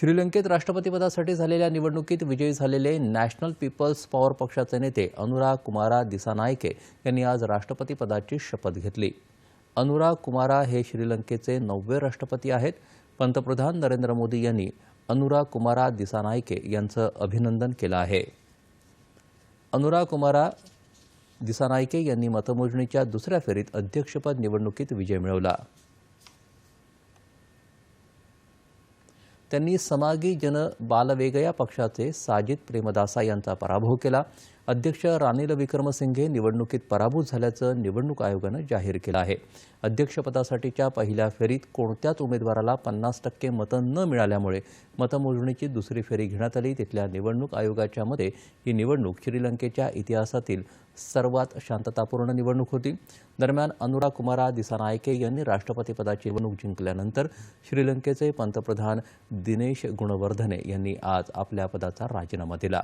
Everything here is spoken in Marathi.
श्रीलंकेत राष्ट्रपतीपदासाठी झालेल्या निवडणुकीत विजयी झालेले नॅशनल पीपल्स पॉवर पक्षाचे नेते अनुरा कुमारा दिसानायके यांनी आज राष्ट्रपतीपदाची शपथ घेतली. अनुरा कुमारा हे श्रीलंकेचे नववे राष्ट्रपती आहेत. पंतप्रधान नरेंद्र मोदी यांनी अनुरा कुमारा दिसानायके यांचं अभिनंदन केलं आहे. अनुरा कुमारा दिसानायके यांनी मतमोजणीच्या दुसऱ्या फेरीत अध्यक्षपद निवडणुकीत विजय मिळवला. त्यांनी समागी जन बालवेगया पक्षाचे साजिद प्रेमदासा यांचा पराभव केला. अध्यक्ष रानिल विक्रमसिंघे निवडणुकीत पराभूत झाल्याचं निवडणूक आयोगानं जाहीर केलं आहे. अध्यक्षपदासाठीच्या पहिल्या फेरीत कोणत्याच उमेदवाराला पन्नास टक्के मतं न मिळाल्यामुळे मतमोजणीची दुसरी फेरी घेण्यात आली. तिथल्या निवडणूक आयोगाच्या मते ही निवडणूक श्रीलंकेच्या इतिहासातील सर्वात शांततापूर्ण निवडणूक होती. दरम्यान अनुरा कुमारा दिसानायके यांनी राष्ट्रपतीपदाची निवडणूक जिंकल्यानंतर श्रीलंकेचे पंतप्रधान दिनेश गुणवर्धने यांनी आज आपल्या पदाचा राजीनामा दिला.